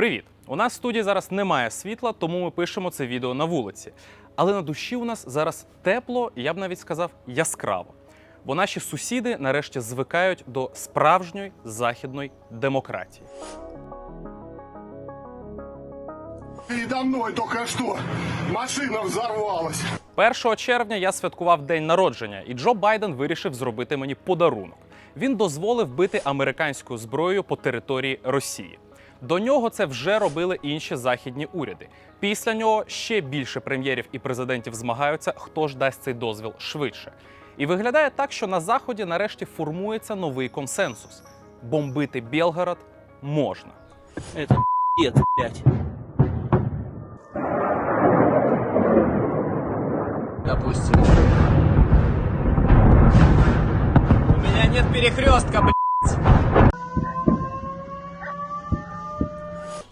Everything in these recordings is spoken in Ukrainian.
Привіт! У нас в студії зараз немає світла, тому ми пишемо це відео на вулиці. Але на душі у нас зараз тепло, і я б навіть сказав яскраво. Бо наші сусіди нарешті звикають до справжньої західної демократії. Передо мной только что машина взорвалась. 1 червня я святкував день народження, і Джо Байден вирішив зробити мені подарунок. Він дозволив бити американською зброєю по території Росії. До нього це вже робили інші західні уряди. Після нього ще більше прем'єрів і президентів змагаються, хто ж дасть цей дозвіл швидше. І виглядає так, що на заході нарешті формується новий консенсус: бомбити Білгород можна. Это блядь. Допустим. У меня нет перекрестка, блядь.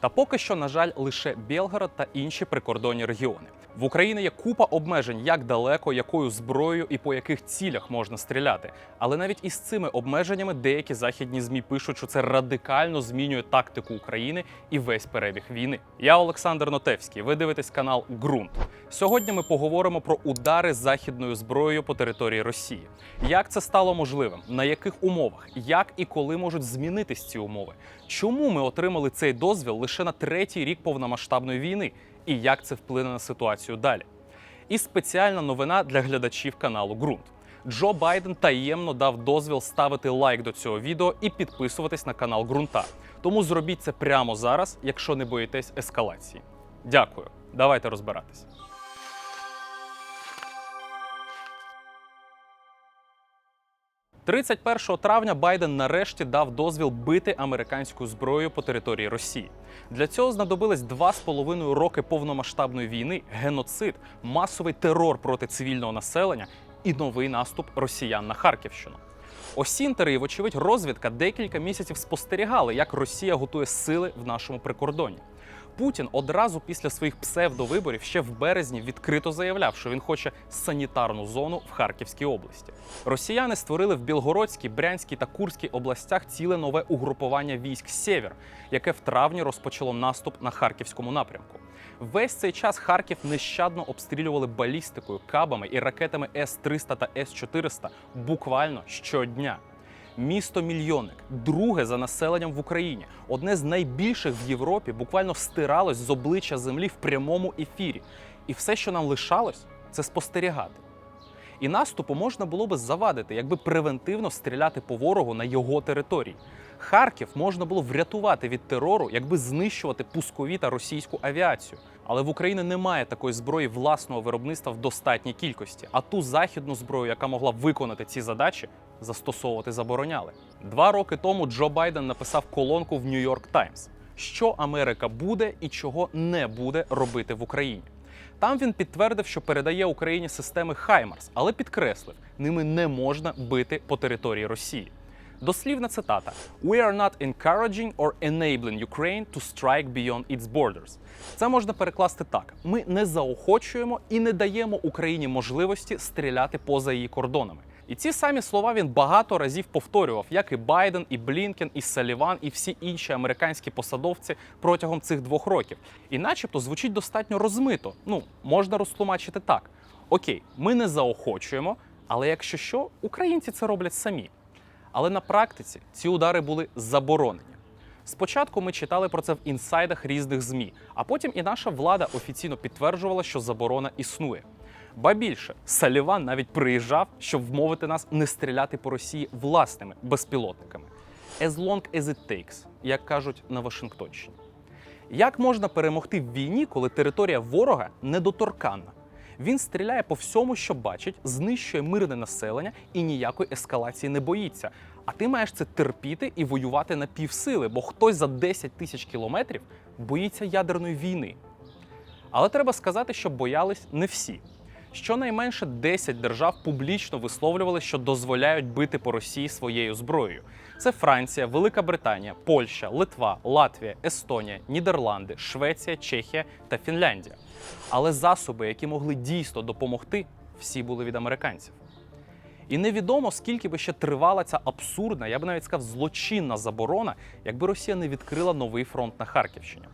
Та поки що, на жаль, лише Білгород та інші прикордонні регіони. В Україні є купа обмежень, як далеко, якою зброєю і по яких цілях можна стріляти. Але навіть із цими обмеженнями деякі західні змі пишуть, що це радикально змінює тактику України і весь перебіг війни. Я Олександр Нотевський. Ви дивитесь канал Ґрунт. Сьогодні ми поговоримо про удари західною зброєю по території Росії. Як це стало можливим? На яких умовах? Як і коли можуть змінитись ці умови? Чому ми отримали цей дозвіл лише на третій рік повномасштабної війни? І як це вплине на ситуацію далі? І спеціальна новина для глядачів каналу Ґрунт. Джо Байден таємно дав дозвіл ставити лайк до цього відео і підписуватись на канал Ґрунта. Тому зробіть це прямо зараз, якщо не боїтесь ескалації. Дякую. Давайте розбиратись. – 31 травня Байден нарешті дав дозвіл бити американську зброю по території Росії. Для цього знадобилось два з половиною роки повномасштабної війни, геноцид, масовий терор проти цивільного населення і новий наступ росіян на Харківщину. Осінтери і, вочевидь, розвідка декілька місяців спостерігали, як Росія готує сили в нашому прикордоні. Путін одразу після своїх псевдовиборів ще в березні відкрито заявляв, що він хоче санітарну зону в Харківській області. Росіяни створили в Білгородській, Брянській та Курській областях ціле нове угрупування військ Сєвєр, яке в травні розпочало наступ на харківському напрямку. Весь цей час Харків нещадно обстрілювали балістикою, кабами і ракетами С-300 та С-400 буквально щодня. Місто мільйонник, друге за населенням в Україні, одне з найбільших в Європі, буквально стиралось з обличчя землі в прямому ефірі. І все, що нам лишалось, це спостерігати. І наступу можна було би завадити, якби превентивно стріляти по ворогу на його території. Харків можна було врятувати від терору, якби знищувати пускові та російську авіацію. Але в Україні немає такої зброї власного виробництва в достатній кількості. А ту західну зброю, яка могла виконати ці задачі, застосовувати забороняли. Два роки тому Джо Байден написав колонку в Нью-Йорк Таймс, що Америка буде і чого не буде робити в Україні. Там він підтвердив, що передає Україні системи Хаймарс, але підкреслив, ними не можна бити по території Росії. Дослівна цитата: We are not encouraging or enabling Ukraine to strike beyond its borders. Це можна перекласти так: ми не заохочуємо і не даємо Україні можливості стріляти поза її кордонами. І ці самі слова він багато разів повторював, як і Байден, і Блінкен, і Саліван, і всі інші американські посадовці протягом цих двох років. І начебто звучить достатньо розмито. Ну, можна розтлумачити так: окей, ми не заохочуємо, але якщо що, українці це роблять самі. Але на практиці ці удари були заборонені. Спочатку ми читали про це в інсайдах різних ЗМІ, а потім і наша влада офіційно підтверджувала, що заборона існує. Ба більше, Саліван навіть приїжджав, щоб вмовити нас не стріляти по Росії власними безпілотниками. As long as it takes, як кажуть на Вашингтонщині. Як можна перемогти в війні, коли територія ворога недоторканна? Він стріляє по всьому, що бачить, знищує мирне населення і ніякої ескалації не боїться. А ти маєш це терпіти і воювати на півсили, бо хтось за 10 тисяч кілометрів боїться ядерної війни. Але треба сказати, що боялись не всі. Щонайменше 10 держав публічно висловлювали, що дозволяють бити по Росії своєю зброєю. Це Франція, Велика Британія, Польща, Литва, Латвія, Естонія, Нідерланди, Швеція, Чехія та Фінляндія. Але засоби, які могли дійсно допомогти, всі були від американців. І невідомо, скільки би ще тривала ця абсурдна, я б навіть сказав, злочинна заборона, якби Росія не відкрила новий фронт на Харківщині.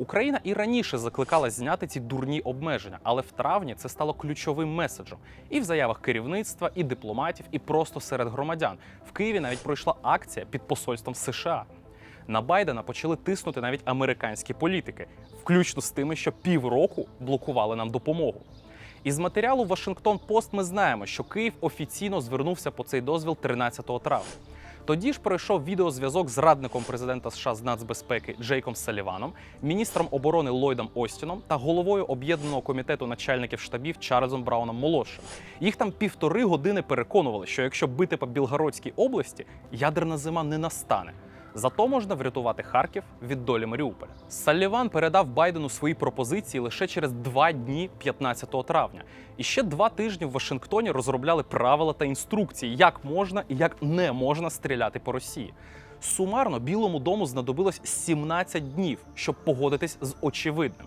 Україна і раніше закликала зняти ці дурні обмеження, але в травні це стало ключовим меседжем і в заявах керівництва, і дипломатів, і просто серед громадян. В Києві навіть пройшла акція під посольством США. На Байдена почали тиснути навіть американські політики, включно з тими, що півроку блокували нам допомогу. Із матеріалу Вашингтон Пост ми знаємо, що Київ офіційно звернувся по цей дозвіл 13 травня. Тоді ж пройшов відеозв'язок з радником президента США з нацбезпеки Джейком Саліваном, міністром оборони Ллойдом Остіном та головою об'єднаного комітету начальників штабів Чарльзом Брауном молодшим. Їх там півтори години переконували, що якщо бити по Білгородській області, ядерна зима не настане. Зато можна врятувати Харків від долі Маріуполя. Салліван передав Байдену свої пропозиції лише через два дні 15 травня. І ще два тижні в Вашингтоні розробляли правила та інструкції, як можна і як не можна стріляти по Росії. Сумарно Білому дому знадобилось 17 днів, щоб погодитись з очевидним.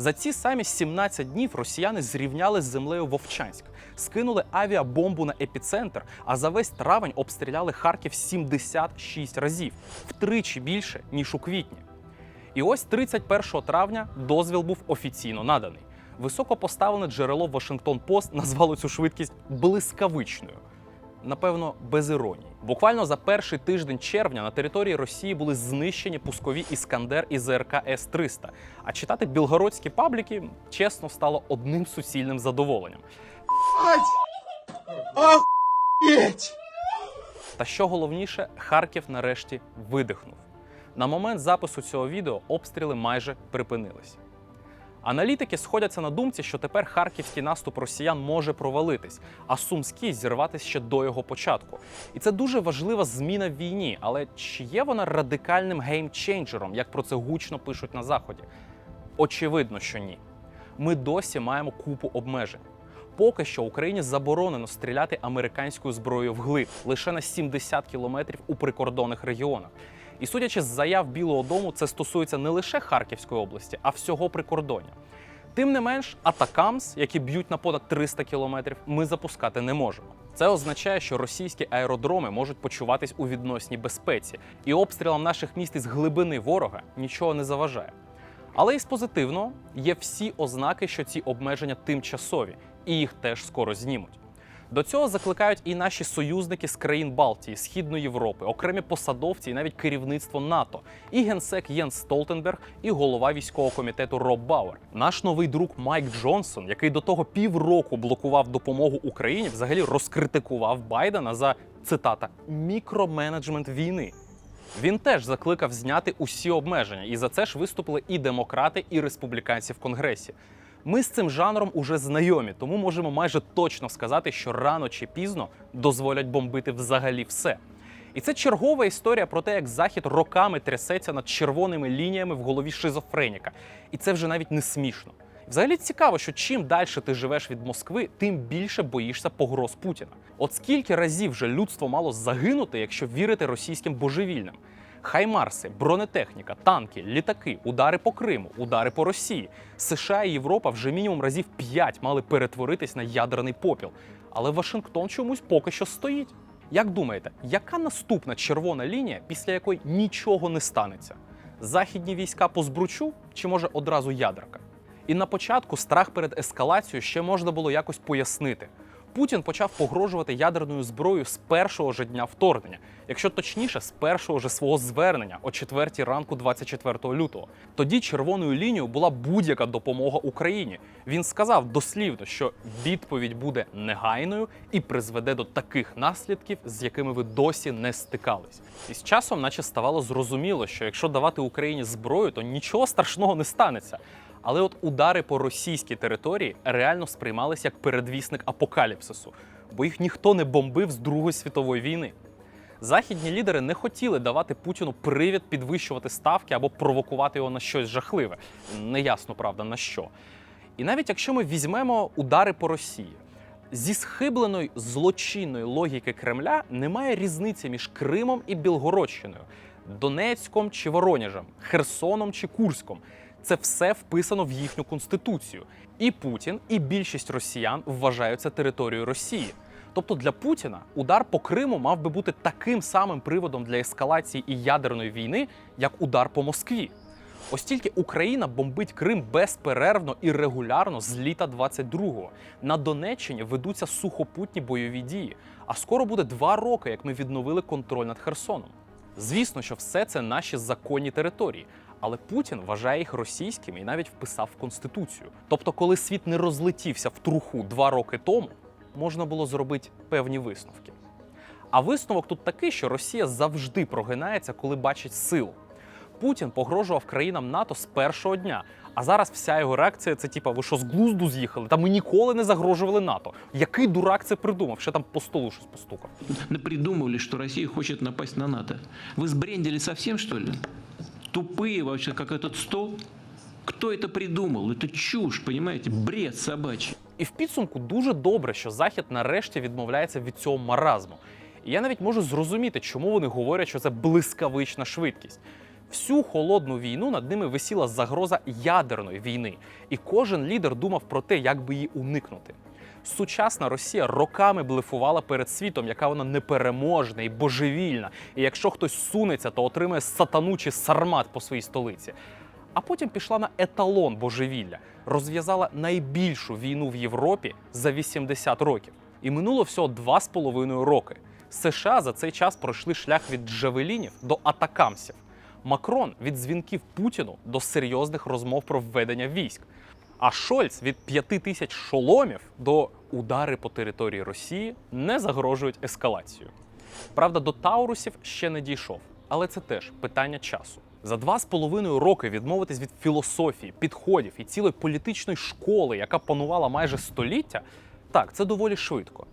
За ці самі 17 днів росіяни зрівняли з землею Вовчанськ, скинули авіабомбу на епіцентр, а за весь травень обстріляли Харків 76 разів, втричі більше ніж у квітні. І ось 31 травня дозвіл був офіційно наданий. Високопоставлене джерело Вашингтон Пост назвало цю швидкість блискавичною. Напевно, без іронії. Буквально за перший тиждень червня на території Росії були знищені пускові Іскандер і ЗРК С-300. А читати білгородські пабліки чесно стало одним суцільним задоволенням. Та що головніше, Харків нарешті видихнув. На момент запису цього відео обстріли майже припинились. Аналітики сходяться на думці, що тепер харківський наступ росіян може провалитись, а сумський зірватися ще до його початку. І це дуже важлива зміна в війні. Але чи є вона радикальним геймчейнджером, як про це гучно пишуть на заході? Очевидно, що ні. Ми досі маємо купу обмежень. Поки що Україні заборонено стріляти американською зброєю вглиб лише на 70 кілометрів у прикордонних регіонах. І судячи з заяв Білого Дому, це стосується не лише Харківської області, а всього прикордоння. Тим не менш, атакамс, які б'ють на понад 300 кілометрів, ми запускати не можемо. Це означає, що російські аеродроми можуть почуватись у відносній безпеці, і обстрілам наших міст із глибини ворога нічого не заважає. Але із позитивного є всі ознаки, що ці обмеження тимчасові, і їх теж скоро знімуть. До цього закликають і наші союзники з країн Балтії, Східної Європи, окремі посадовці і навіть керівництво НАТО, і генсек Єнс Столтенберг, і голова військового комітету Роб Бауер. Наш новий друг Майк Джонсон, який до того півроку блокував допомогу Україні, взагалі розкритикував Байдена за цитата мікроменеджмент війни. Він теж закликав зняти усі обмеження, і за це ж виступили і демократи, і республіканці в конгресі. Ми з цим жанром уже знайомі, тому можемо майже точно сказати, що рано чи пізно дозволять бомбити взагалі все. І це чергова історія про те, як Захід роками трясеться над червоними лініями в голові шизофреніка. І це вже навіть не смішно. Взагалі цікаво, що чим далі ти живеш від Москви, тим більше боїшся погроз Путіна. От скільки разів вже людство мало загинути, якщо вірити російським божевільним. Хаймарси, бронетехніка, танки, літаки, удари по Криму, удари по Росії. США і Європа вже мінімум разів п'ять мали перетворитись на ядерний попіл. Але Вашингтон чомусь поки що стоїть. Як думаєте, яка наступна червона лінія, після якої нічого не станеться? Західні війська по збручу чи може одразу ядерка? І на початку страх перед ескалацією ще можна було якось пояснити. Путін почав погрожувати ядерною зброєю з першого ж дня вторгнення, якщо точніше, з першого ж свого звернення о 4 ранку 24 лютого. Тоді червоною лінією була будь-яка допомога Україні. Він сказав дослівно, що відповідь буде негайною і призведе до таких наслідків, з якими ви досі не стикались. І з часом, наче ставало зрозуміло, що якщо давати Україні зброю, то нічого страшного не станеться. Але от удари по російській території реально сприймалися як передвісник апокаліпсису, бо їх ніхто не бомбив з Другої світової війни. Західні лідери не хотіли давати Путіну привід підвищувати ставки або провокувати його на щось жахливе. Неясно, правда, на що. І навіть якщо ми візьмемо удари по Росії, зі схибленої злочинної логіки Кремля немає різниці між Кримом і Білгородщиною, Донецьком чи Воронежем, Херсоном чи Курськом. Це все вписано в їхню конституцію. І Путін, і більшість росіян вважають це територією Росії. Тобто для Путіна удар по Криму мав би бути таким самим приводом для ескалації і ядерної війни, як удар по Москві. Ось тільки Україна бомбить Крим безперервно і регулярно з літа 22-го. На Донеччині ведуться сухопутні бойові дії. А скоро буде два роки, як ми відновили контроль над Херсоном. Звісно, що все це наші законні території, але Путін вважає їх російськими і навіть вписав в конституцію. Тобто, коли світ не розлетівся в труху два роки тому, можна було зробити певні висновки. А висновок тут такий, що Росія завжди прогинається, коли бачить силу. Путін погрожував країнам НАТО з першого дня. А зараз вся його реакція це типа, ви що з глузду з'їхали? Та ми ніколи не загрожували НАТО. Який дурак це придумав? Ще там по столу щось постукав. напридумывали, что Россия хочет напасть на НАТО. Вы сбрендили совсем, что ли? Тупые вообще, как этот стол? Кто это придумал? Это чушь, понимаете? Бред собачий. І в підсумку дуже добре, що Захід нарешті відмовляється від цього маразму. І я навіть можу зрозуміти, чому вони говорять, що це блискавична швидкість. Всю холодну війну над ними висіла загроза ядерної війни, і кожен лідер думав про те, як би її уникнути. Сучасна Росія роками блефувала перед світом, яка вона непереможна і божевільна. І якщо хтось сунеться, то отримає сатану чи сармат по своїй столиці. А потім пішла на еталон божевілля, розв'язала найбільшу війну в Європі за 80 років. І минуло всього два з половиною роки. США за цей час пройшли шлях від джавелінів до атакамсів. Макрон від дзвінків Путіну до серйозних розмов про введення військ. А Шольц від п'яти тисяч шоломів до удари по території Росії не загрожують ескалацію. Правда, до Таурусів ще не дійшов, але це теж питання часу. За два з половиною роки відмовитись від філософії, підходів і цілої політичної школи, яка панувала майже століття, так, це доволі швидко.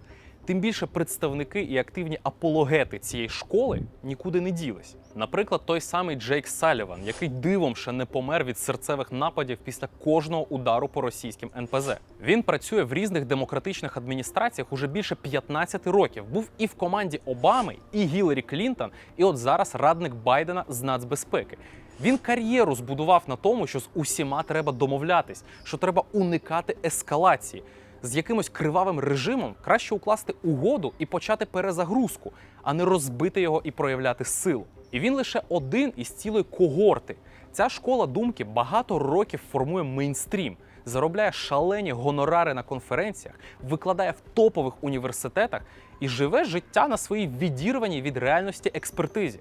Тим більше представники і активні апологети цієї школи нікуди не ділись. Наприклад, той самий Джейк Саліван, який дивом ще не помер від серцевих нападів після кожного удару по російським НПЗ. Він працює в різних демократичних адміністраціях уже більше 15 років. Був і в команді Обами, і Гіларі Клінтон, і от зараз радник Байдена з нацбезпеки. Він кар'єру збудував на тому, що з усіма треба домовлятись, що треба уникати ескалації. З якимось кривавим режимом краще укласти угоду і почати перезагрузку, а не розбити його і проявляти силу. І він лише один із цілої когорти. Ця школа думки багато років формує мейнстрім, заробляє шалені гонорари на конференціях, викладає в топових університетах і живе життя на своїй відірваній від реальності експертизі.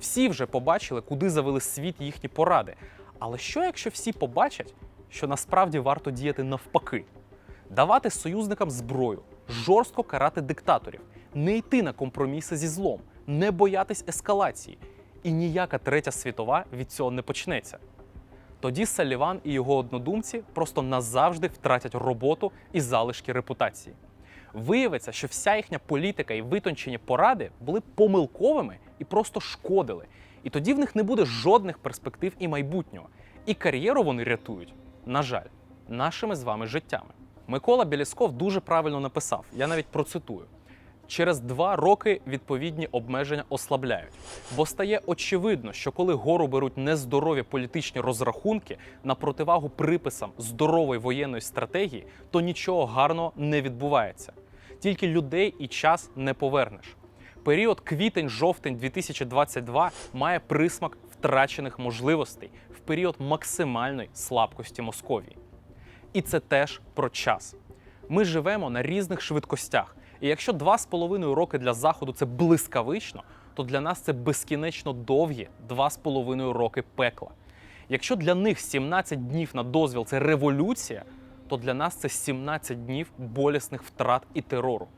Всі вже побачили, куди завели світ їхні поради. Але що якщо всі побачать, що насправді варто діяти навпаки? Давати союзникам зброю, жорстко карати диктаторів, не йти на компроміси зі злом, не боятись ескалації. І ніяка третя світова від цього не почнеться. Тоді Саліван і його однодумці просто назавжди втратять роботу і залишки репутації. Виявиться, що вся їхня політика і витончені поради були помилковими і просто шкодили. І тоді в них не буде жодних перспектив і майбутнього. І кар'єру вони рятують, на жаль, нашими з вами життями. Микола Білісков дуже правильно написав, я навіть процитую. Через два роки відповідні обмеження ослабляють, бо стає очевидно, що коли гору беруть нездорові політичні розрахунки на противагу приписам здорової воєнної стратегії, то нічого гарного не відбувається. Тільки людей і час не повернеш. Період квітень-жовтень 2022 має присмак втрачених можливостей в період максимальної слабкості Московії. І це теж про час. Ми живемо на різних швидкостях. І якщо два з половиною роки для заходу це блискавично, то для нас це безкінечно довгі два з половиною роки пекла. Якщо для них 17 днів на дозвіл це революція, то для нас це 17 днів болісних втрат і терору.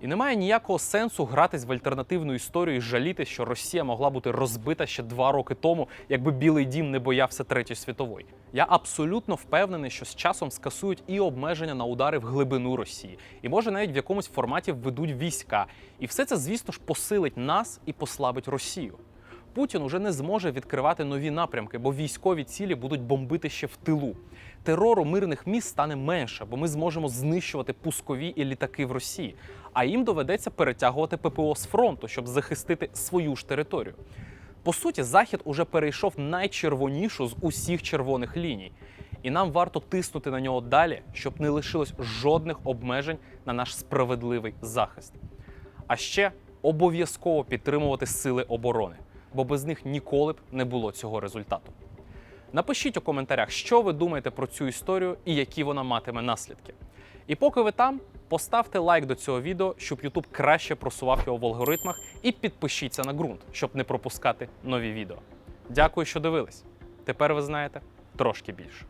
І немає ніякого сенсу гратись в альтернативну історію і жаліти, що Росія могла бути розбита ще два роки тому, якби Білий Дім не боявся Третьої світової. Я абсолютно впевнений, що з часом скасують і обмеження на удари в глибину Росії, і може навіть в якомусь форматі введуть війська. І все це, звісно ж, посилить нас і послабить Росію. Путін уже не зможе відкривати нові напрямки, бо військові цілі будуть бомбити ще в тилу. Терору мирних міст стане менше, бо ми зможемо знищувати пускові і літаки в Росії. А їм доведеться перетягувати ППО з фронту, щоб захистити свою ж територію. По суті, Захід уже перейшов найчервонішу з усіх червоних ліній, і нам варто тиснути на нього далі, щоб не лишилось жодних обмежень на наш справедливий захист. А ще обов'язково підтримувати сили оборони, бо без них ніколи б не було цього результату. Напишіть у коментарях, що ви думаєте про цю історію і які вона матиме наслідки. І поки ви там, поставте лайк до цього відео, щоб YouTube краще просував його в алгоритмах, і підпишіться на ґрунт, щоб не пропускати нові відео. Дякую, що дивились. Тепер ви знаєте трошки більше.